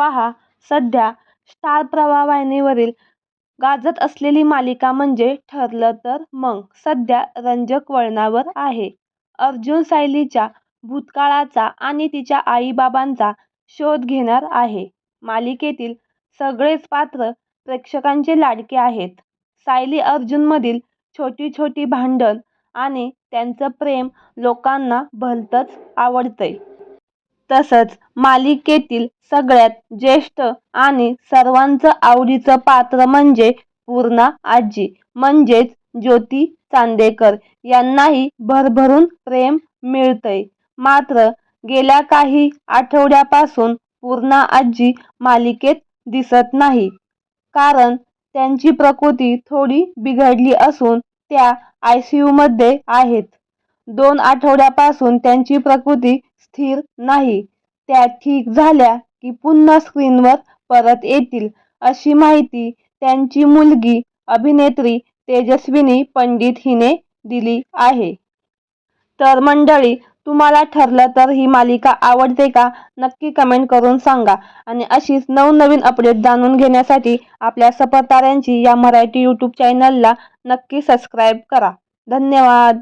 पहा सध्या स्टार प्रवाह वाहिनीवरील गाजत असलेली मालिका म्हणजे ठरलं तर मग सध्या रंजक वळणावर आहे. अर्जुन सायलीच्या भूतकाळाचा आणि तिच्या आईबाबांचा शोध घेणार आहे. मालिकेतील सगळेच पात्र प्रेक्षकांचे लाडके आहेत. सायली अर्जुनमधील छोटी छोटी भांडण आणि त्यांचं प्रेम लोकांना भलतंच आवडतंय. तसंच मालिकेतील सगळ्यात ज्येष्ठ आणि सर्वांचं आवडीचं पात्र म्हणजे पूर्णा आजी म्हणजेच ज्योती चांदेकर यांनाही भरभरून प्रेम मिळतंय. मात्र गेल्या काही आठवड्यापासून पूर्णा आजी मालिकेत दिसत नाही. कारण त्यांची प्रकृती थोडी बिघडली असून त्या आय सी यूमध्ये आहेत. दोन आठवड्यापासून त्यांची प्रकृती स्थिर नाही. त्या ठीक झाल्या की पुन्हा स्क्रीनवर परत येतील अशी माहिती त्यांची मुलगी अभिनेत्री तेजस्विनी पंडित हिने दिली आहे. तर मंडळी, तुम्हाला ठरलं तर ही मालिका आवडते का? नक्की कमेंट करून सांगा आणि अशीच नवनवीन अपडेट जाणून घेण्यासाठी आपल्या सपरताऱ्यांची या मराठी यूट्यूब चॅनलला नक्की सबस्क्राईब करा. धन्यवाद.